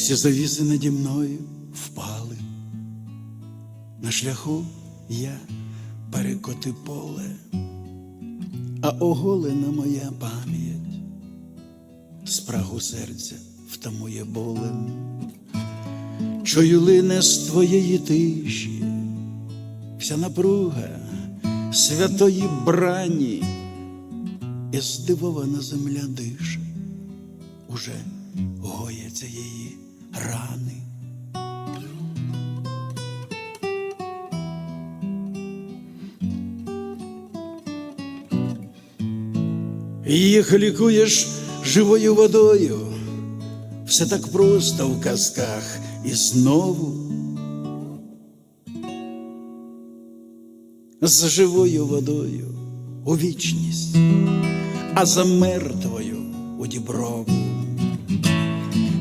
всі завіси наді мною впали. На шляху я перекоти поле, а оголена моя пам'ять, спрагу серця втамує болем, чую лине з твоєї тиші, вся напруга святої брані, і здивована земля дише, уже гояться її рани. Їх лікуєш живою водою, все так просто в казках і знову. З живою водою у вічність, а за мертвою у діброву.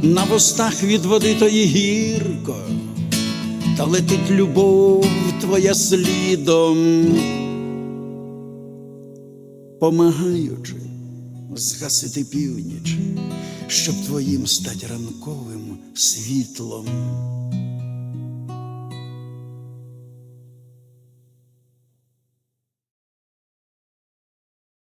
На вустах від води тої гірко, та летить любов твоя слідом, помагаючи згасити північ, щоб твоїм стать ранковим світлом.